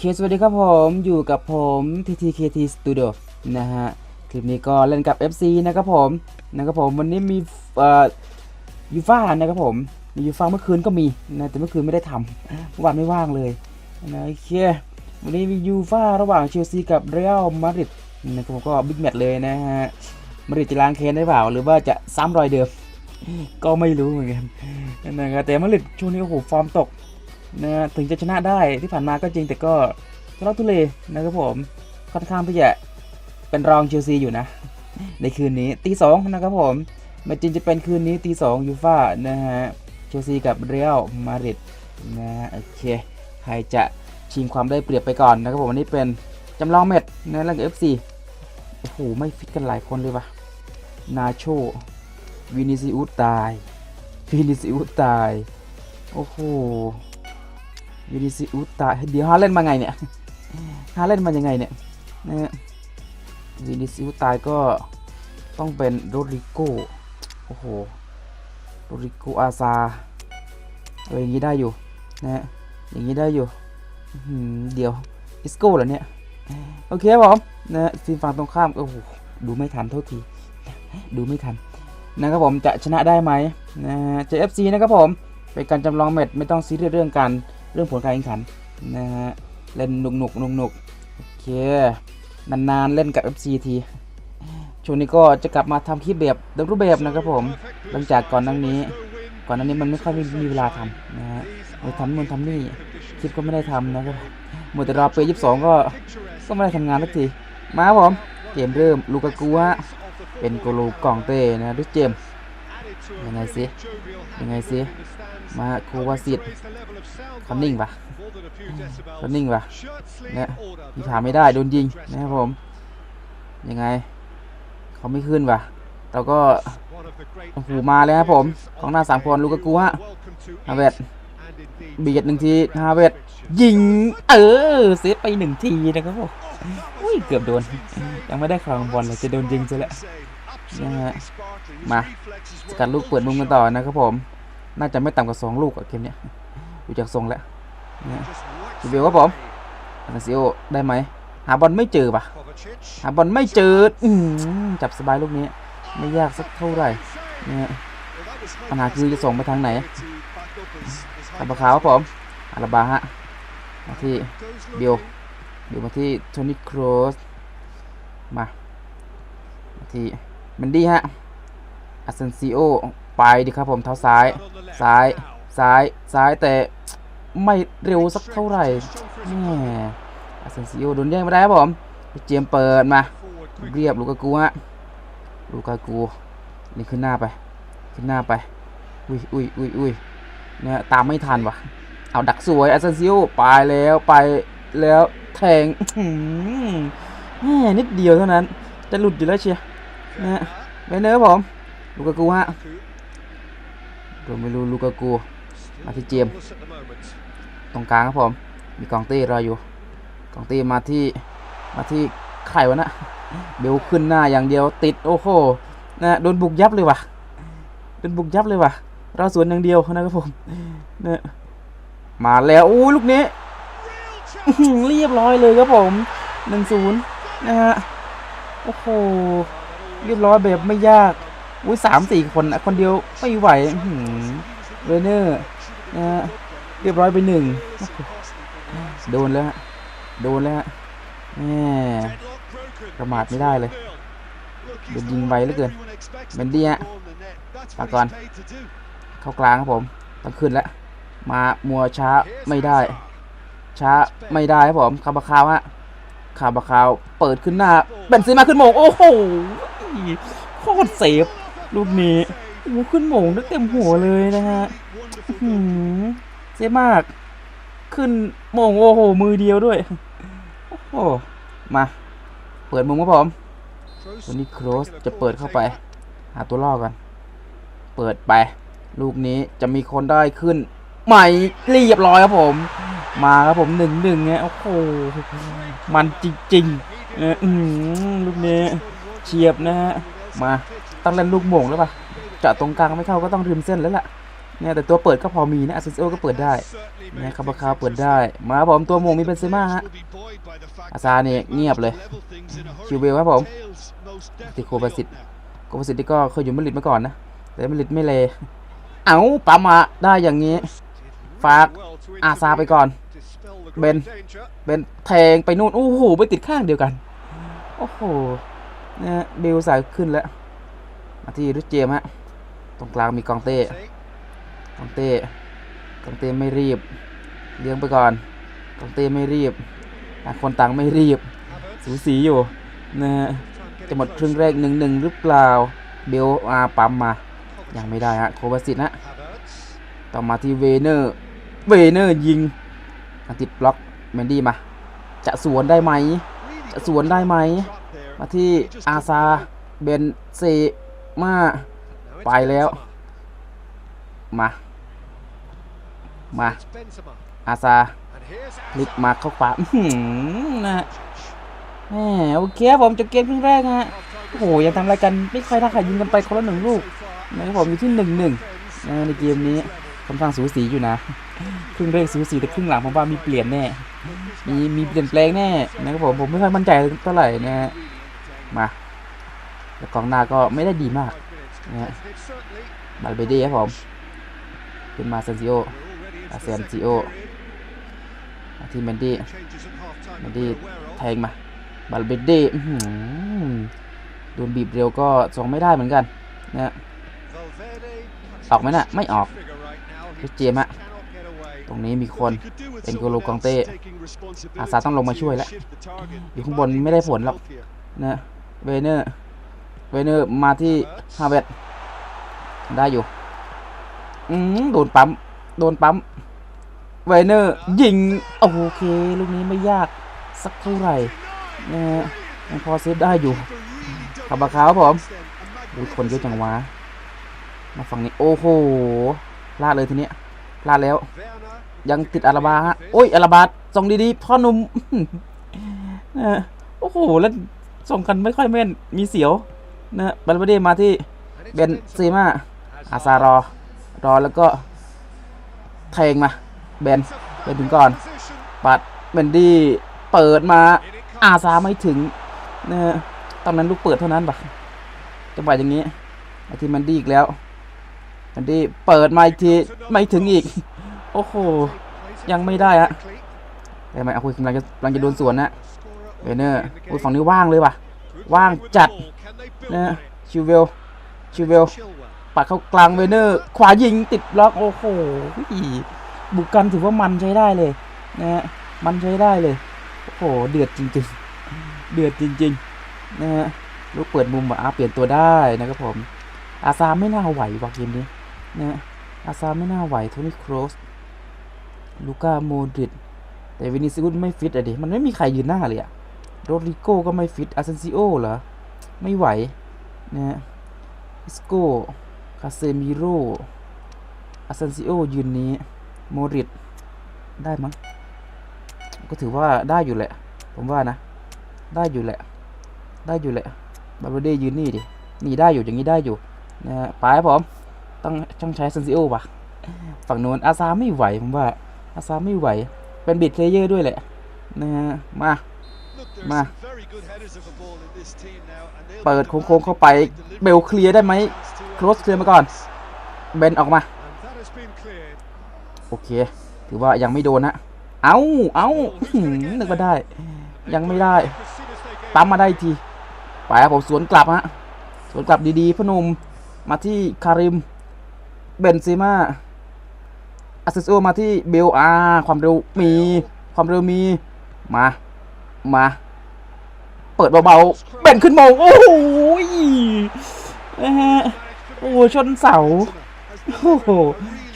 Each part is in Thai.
เคสวัสดีครับผมอยู่กับผม TTKT Studio นะฮะ คลิปนี้ก็เล่นกับ FC นะครับผมนะครับผมวันนี้มีเอ่อยูฟ่านะครับผมมียูฟ่าเมื่อคืนก็มีนะแต่เมื่อคืนไม่ได้ทำวานไม่ว่างเลยนะโอเควันนี้มียูฟ่าระหว่างเชลซีกับเรอัลมาดริดนะครับผมก็บิ๊กแมตช์เลยนะฮะมาดริดจะล้างเคนได้เปล่า หรือว่าจะซ้ำรอยเดิม ก็ไม่รู้เหมือนกันนะครับแต่มาดริดช่วงนี้โอ้โหฟอร์มตก นะถึงจะชนะได้ที่ผ่านมาก็จริงแต่ก็ทุลักทุเลนะครับผมค่อนข้างที่จะเป็นรองเชลซีอยู่นะ ในคืนนี้ตีสองนะครับผมมตช์จริงจะเป็นคืนนี้ตีสองยูฟ่านะฮะเชลซีกับเรอัลมาดริดนะโอเคใครจะชิงความได้เปรียบไปก่อนนะครับผมวันนี้เป็นจำลองแมตช์นะแล้วกับ FC โอ้โหไม่ฟิตกันหลายคนเลยวะนาโชวินิซิอุสตายวินิซิอุสตาย โอ้โห วินิซิอุตายเดี๋ยวฮาเล่นมาไงเนี่ยฮาเล่นมายังไงเนี่ยนะวินิซิอุตายก็ต้องเป็นโรดริโกโอ้โหโรดริโกอาซาอะไรอย่างนี้ได้อยู่นะฮะอย่างนี้ได้อยู่เดี๋ยวอิสโก้เหรอเนี่ยโอเคครับผมนะฮะทีมฝั่งตรงข้ามโอ้โหดูไม่ทันโทษทีดูไม่ทันนะครับผมจะชนะได้ไหมนะฮะเจอ FC นะครับผมเป็นการจำลองแมตช์ไม่ต้องซีเรียสเรื่องการ เรื่องผลการแข่งขันนะฮะเล่นหนุกหนุกหนุกหนุกโอเคนานๆเล่นกับ FC ทีช่วงนี้ก็จะกลับมาทำคลิปแบบเต็มรูปแบบนะครับผมหลังจากก่อนหนั้านนี้ ก่อนหน้านี้มันไม่ค่อยมีมีเวลาทำนะฮะไปทำนู่นทำนี่คลิปก็ไม่ได้ทำนะครับหมดแต่รอเปย์ยี่สิบสองก็ก็ไม่ได้ทำงานสักทีมาครับผมเกมเริ่มลูกากูฮะเป็นโกลูกองเต้นะด้วยเจมส์ ยังไงสิยังไงสิมาโควาซิตเขานิ่งปะเขานิ่งปะเนี่ยมีถามไม่ได้โดนยิงนะครับผม ยังไง เขาไม่ขึ้นปะเราก็โอ้โหมาเลยครับผม ของหน้าสามคนลูกกูฮะฮาเวตเบียดหนึ่งทีฮาเวตยิง เออเซฟไปหนึ่งทีนะครับผมอุ้ยเกือบโดน ยังไม่ได้ครองบอลเลยจะโดนยิงซะแล้ว นะฮะมาสกัดลูกเปิดมุมกันต่อนะครับผม น่าจะไม่ต่ำกว่าสองลูกอะเกมเนี้ยดูจากทรงแล้วนะรีวิวครับผมอานาซิโอได้ไหมหาบอลไม่เจอปะหาบอลไม่เจออืมจับสบายลูกนี้ ไม่ยากสักเท่าไหร่เนี่ยปัญหาคือจะส่งไปทางไหนตับขาวครับผมอาราบาฮะมาที่เบลเบลมาที่โทนี่ครอสมามาที่ เมนดี้ฮะอาเซนซิโอไปดิครับผมเท้าซ้าย ซ้าย ซ้าย ซ้ายแต่ไม่เร็วสักเท่าไหร่แหมอาเซนซิโอโดนแย่งไม่ได้ครับผม เจมส์เปิดมา เรียบลูกากูฮะ ลูกากู นี่ขึ้นหน้าไป ขึ้นหน้าไป อุ้ยอุ้ยอุ้ยอุ้ยเนี่ยตามไม่ทันว่ะ เอาดักสวยอาเซนซิโอไปแล้วไปแล้วแทงอื้อหือแม่นิดเดียวเท่านั้น จะหลุดอยู่แล้วเชียร์ นะฮะไปเนอร์ผมลูกากูฮะโดนไม่รู้ลูกากูมาที่เจม ตรงกลางครับผม มีกองเต้รออยู่ กองเต้มาที่มาที่ไข่วะนะเบลขึ้นหน้าอย่างเดียวติดโอ้โหนะโดนบุกยับเลยว่ะโดนบุกยับเลยว่ะ เราสวนอย่างเดียวนะครับผมนะมาแล้วอู้ลูกนี้เรียบร้อยเลยครับผมหนึ่งศูนย์นะฮะโอ้โห เรียบร้อยแบบไม่ยากอุ้ยสามสี่คนนะคนเดียวไม่ไหวหเรเนอร์นะเรียบร้อยไปหนึ่งโดนแล้วฮะโดนแล้วฮะแหมประมาทไม่ได้เลยโดนยิงไวเหลือเกินเมนดี้ฮะปากก่อน เข้ากลางครับผมต้องขึ้นแล้ว มามัวช้าไม่ได้ ช้าไม่ได้ครับผมคาบาคาวฮะคาบาคาวเปิดขึ้นหน้าเบนซีมาขึ้นโมงโอ้โห โคตรเซฟลูกนี้โอ้ขึ้นโมงได้เต็มหัวเลยนะฮะหือเซฟมาก ขึ้นโมงโอ้โห มือเดียวด้วย โอ้โห มา เปิดมุมครับผมตัวนี้ครสจะเปิดเข้าไป หาตัวล่อก่อนเปิดไป ลูกนี้จะมีคนได้ขึ้น ใหม่เรียบร้อยครับผม มาครับผมหนึ่งหนึ่งไงโอ้โห มันจริงๆเอออืมลูกนี้ เฉียบนะฮะมาต้องเล่นลูกโมงแล้วปะเจาะตรงกลางไม่เข้าก็ต้องริมเส้นแล้วล่ะเนี่ยแต่ตัวเปิดก็พอมีนะอาเซนซิโอก็เปิดได้นะคาบาคาเปิดได้ มาครับผมตัวโมงมีเบนเซม่าฮะอาซาเนี่ยเงียบเลยคิวเบลครับผมติโคบาสิตโคบาสิตนี่ก็เคยอยู่มาดริดมาก่อนนะ แต่มาดริดไม่เลยเอ้าปั๊มมาได้อย่างนี้ ฝากอาซาไปก่อน เบนเป็นแทงไปนู่น โอ้โห ไปติดข้างเดียวกัน โอ้โห เนี่ยเบลสายขึ้นแล้ว มาที่รุดเจมฮะตรงกลางมีกองเต้กองเต้กองเต้ไม่รีบ เลี้ยงไปก่อนกองเต้ไม่รีบต่างคนต่างไม่รีบ สูสีอยู่นะฮะจะหมดครึ่งแรกหนึ่งหนึ่งหรือเปล่า เบลอาปั๊มมา ยังไม่ได้ฮะโควาสิตนะต่อมาที่เวเนอร์เวเนอร์ยิงติดบล็อกเมนดี้มา จะสวนได้ไหม จะสวนได้ไหม มาที่อาซาเบนเซมาไปแล้ว มา มาอาซาลิกมาเข้าขวาอื้อหือนะฮะแหมโอเคผมจบเกมครึ่งแรกนะฮะโอ้โหยังทำอะไรกันไม่ค่อยน่าขายยิงกันไปคนละหนึ่งลูกนะครับผมอยู่ที่หนึ่งหนึ่งในเกมนี้ค่อนข้างสูสีอยู่นะครึ่งแรกสูสีแต่ครึ่งหลังผมว่ามีเปลี่ยนแน่มีมีเปลี่ยนแปลงแน่นะครับผมผมไม่ค่อยมั่นใจเท่าไหร่นะฮะ มาแล้วกองหน้าก็ไม่ได้ดีมากนะฮะบาลเบดีครับผมขึ้นมาเซนซิโออาเซนซิโอที่เมนดี้เมนดี้แทงมาบาลเบดี้โดนบีบเร็วก็ส่งไม่ได้เหมือนกันนะฮะออกไหมน่ะไม่ออกคริสเจมส์ฮะตรงนี้มีคนเป็นโกโลกองเต้อาซาต้องลงมาช่วยแล้วอยู่ข้างบนไม่ได้ผลหรอกนะ เวเนอร์ เวเนอร์มาที่ฮาเวตได้อยู่ อืมโดนปั๊ม โดนปั๊ม เวเนอร์ ยิง โอเค ลูกนี้ไม่ยากสักเท่าไหร่นะฮะยังพอเซฟได้อยู่ขับบาคาวครับผมดูคนเยอะจังวะ มาฝั่งนี้ โอ้โห ลาดเลยทีเนี้ย ลาดแล้ว ยังติดอาราบาฮะ โอ้ยอาราบาส่งดีๆ พ่อหนุ่มโอ้โห แล้ว ส่งกันไม่ค่อยแม่นมีเสียวนะบัลเบเดมาที่เบนเซม่าอาซารอรอแล้วก็แทงมาเบนเบนถึงก่อน ปัดเบนดี้เปิดมาอาซาไม่ถึงนะฮะตอนนั้นลูกเปิดเท่านั้นปะจังหวะอย่างนี้มาที่แมนดี้อีกแล้วแมนดี้เปิดมาอีกทีไม่ถึงอีก โอ้โห ยังไม่ได้ฮะแต่ไม่เอาคุยกำลังจะกำลังจะโดนสวนนะ เวเนอร์อุ้ยฝั่งนี้ว่างเลยว่ะ ว่างจัดนะชิวเวลชิวเวลปัดเข้ากลางเวเนอร์ ขวายิงติดล็อกโอ้โหบุกกันถือว่ามันใช้ได้เลยนะฮะมันใช้ได้เลย โอ้โหเดือดจริงๆ เดือดจริงๆนะฮะลูกเปิดมุมอะอะเปลี่ยนตัวได้นะครับผม อาซาไม่น่าไหวว่ะเกมนี้นะฮะอาซาไม่น่าไหวโทนี่ครอสลูก้าโมดริดแต่วินิซิอุสไม่ฟิตอะดิมันไม่มีใครยืนหน้าเลยอะ โรดริโก้ก็ไม่ฟิตอาเซนซิโอเหรอ ไม่ไหวนะฮะอิสโก้คาเซมิโร่อาเซนซิโอยืนนี้ โมริดได้มั้ง ก็ถือว่าได้อยู่แหละ ผมว่านะ ได้อยู่แหละ ได้อยู่แหละ บาร์เบเดยืนนี่ดิ นี่ได้อยู่อย่างนี้ได้อยู่นะฮะไปผมต้องต้องใช้เซนซิโอว่ะ ฝั่งโน้นอาซาไม่ไหวผมว่า อาซาไม่ไหว เป็นบิดเพลเยอร์ด้วยแหละนะฮะมา มา เปิดโค้งๆเข้าไป เบลเคลียร์ได้ไหมโครสเคลียร์มาก่อน เบนออกมา โอเค ถือว่ายังไม่โดนนะ เอาเอาอื้อหือนึกว่าได้ ยังไม่ได้ ปั๊มมาได้อีกที ไปครับผมสวนกลับฮะ สวนกลับดีๆพอหนม มาที่คาริม เบนซีมาอาซิโอมาที่เบลอาความเร็วมี ความเร็วมี มา มา เปิดเบาๆเบนขึ้นมองโอ้โหยนะฮะโอ้ชนเสาโอ้โห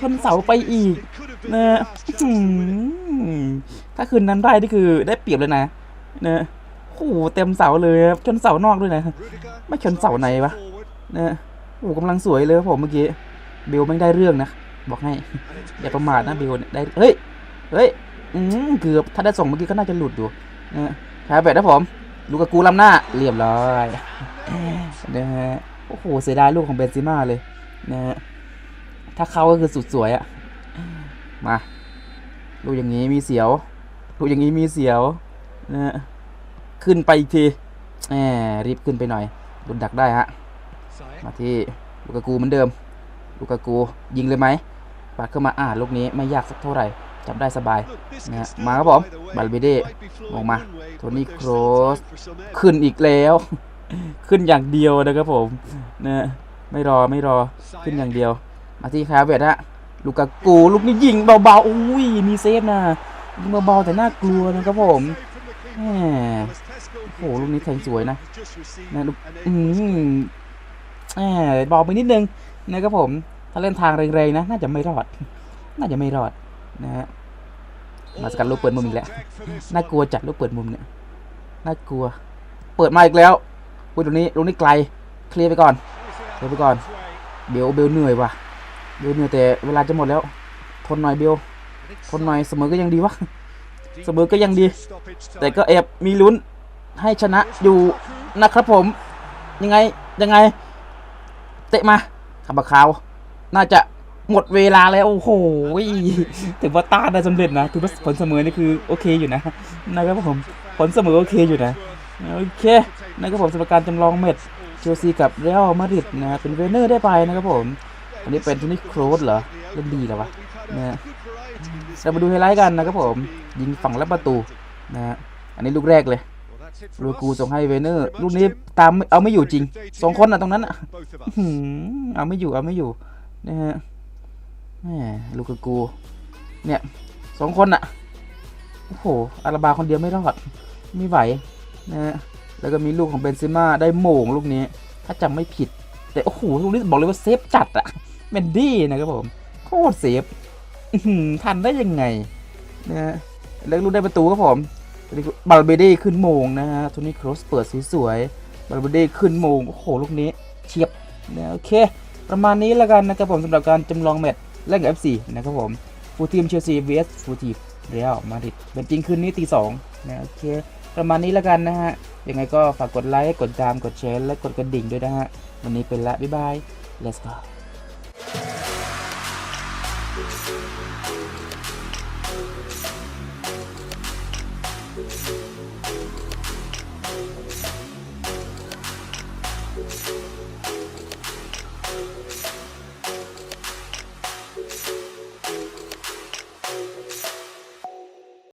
ชนเสาไปอีกนะฮะอื้อหือถ้าคืนนั้นได้นี่คือได้เปรียบเลยนะนะโอ้โหเต็มเสาเลยชนเสานอกด้วยนะไม่ชนเสาในวะนะโอ้โหกำลังสวยเลยผมเมื่อกี้เบลไม่ได้เรื่องนะบอกให้อย่าประมาทนะเบลได้เฮ้ยเฮ้ยอืมเกือบถ้าได้ส่งเมื่อกี้ก็น่าจะหลุดอยู่นะคาเบตนะผม ลูกกบกูล้ำหน้าเรียบร้อยนะฮะโอ้โหเสียดายลูกของเบนซิม่าเลยนะฮะถ้าเข้าก็คือสุดสวยอะมาลูกอย่างนี้มีเสียวลูกอย่างนี้มีเสียวนะฮะขึ้นไปอีกทีแหมรีบขึ้นไปหน่อยโดนดักได้ฮะมาที่ลูกากูเหมือนเดิม ลูกากูยิงเลยไหมปัดเข้ามาอ่าลูกนี้ไม่ยากสักเท่าไหร่ จับได้สบายนะนะฮะมาครับผมบับัลเบเดเดอออออกกมาโทนี่โครสขึ้นอีกแล้ว ขึ้นอย่างเดียวนะครับผมนะไม่รอไม่รอขึ้นอย่างเดียว มาที่คาเวตฮะลูกากูลูกนี้ยิงเบาๆอุ้ยมีเซฟนะยิงเบาๆแต่น่ากลัวนะครับผมแหมโอ้โหลูกนี้แทงสวยนะนะลูกอืมแหมเบาไปนิดนึงนะครับผม ถ้าเล่นทางแรงๆนะ น่าจะไม่รอด น่าจะไม่รอด นะฮะมาสกัดลูกเปิดมุมอีกแล้วน่ากลัวจัดลูกเปิดมุมเนี่ยน่ากลัว เปิดมาอีกแล้วอุ้ยตรงนี้ตรงนี้ไกลเคลียร์ไปก่อนเดี๋ยวไปไปก่อนเบลเบลเหนื่อยว่ะเบลเหนื่อยแต่เวลาจะหมดแล้ว ทนหน่อยเบลทนหน่อยเสมอก็ยังดีวะเสมอก็ยังดี แต่ก็แอบมีลุ้นให้ชนะอยู่นะครับผม ยังไงยังไง เตะมาขับบักขาว น่าจะ หมดเวลาแล้วโอ้โหถือว่าต้านได้สำเร็จนะถือว่าผลเสมอนี่คือโอเคอยู่นะนะครับผมผลเสมอโอเคอยู่นะโอเคนะครับผมสำหรับการจำลองเม็ดเชลซีกับเรอัลมาดริดนะเป็นเวเนอร์ได้ไปนะครับผมอันนี้เป็นทนี่โครสเหรอเล่นดีเหรอวะนะเรามาดูไฮไลท์กันนะครับผมยิงฝั่งและประตูนะฮะอันนี้ลูกแรกเลยลูกูส่งให้เวเนอร์ลูกนี้ตามเอาไม่อยู่จริงสองคนอะตรงนั้นอะเอาไม่อยู่เอาไม่อยู่นะฮะ ลูกกู เนี่ยสองคนอะโอ้โหอาราบาคนเดียวไม่รอดไม่ไหวนะฮะแล้วก็มีลูกของเบนซิม่าได้โมงลูกนี้ ถ้าจำไม่ผิด แต่โอ้โหลูกนี้บอกเลยว่าเซฟจัดอะเมนดี้นะครับผมโคตรเซฟทันได้ยังไงนะฮะแล้วลูกได้ประตูครับผมบัลเบเด้ขึ้นโมงนะฮะโทนี่ครอสเปิดสวยๆบัลเบเด้ขึ้นโมงโอ้โหลูกนี้เฉียบนะโอเค ประมาณนี้แล้วกันนะครับผมสำหรับการจำลองแมตช์ เล่นกับ FC นะครับผมฟูทีมเชลซี vs ฟูทีมเรอัลมาดริดเป็นจริงคืนนี้ตีสองนะโอเคประมาณนี้แล้วกันนะฮะ ยังไงก็ฝากกดไลค์ กดตาม กดแชร์และกดกระดิ่งด้วยนะฮะ วันนี้เป็นละ บ๊ายบาย let's go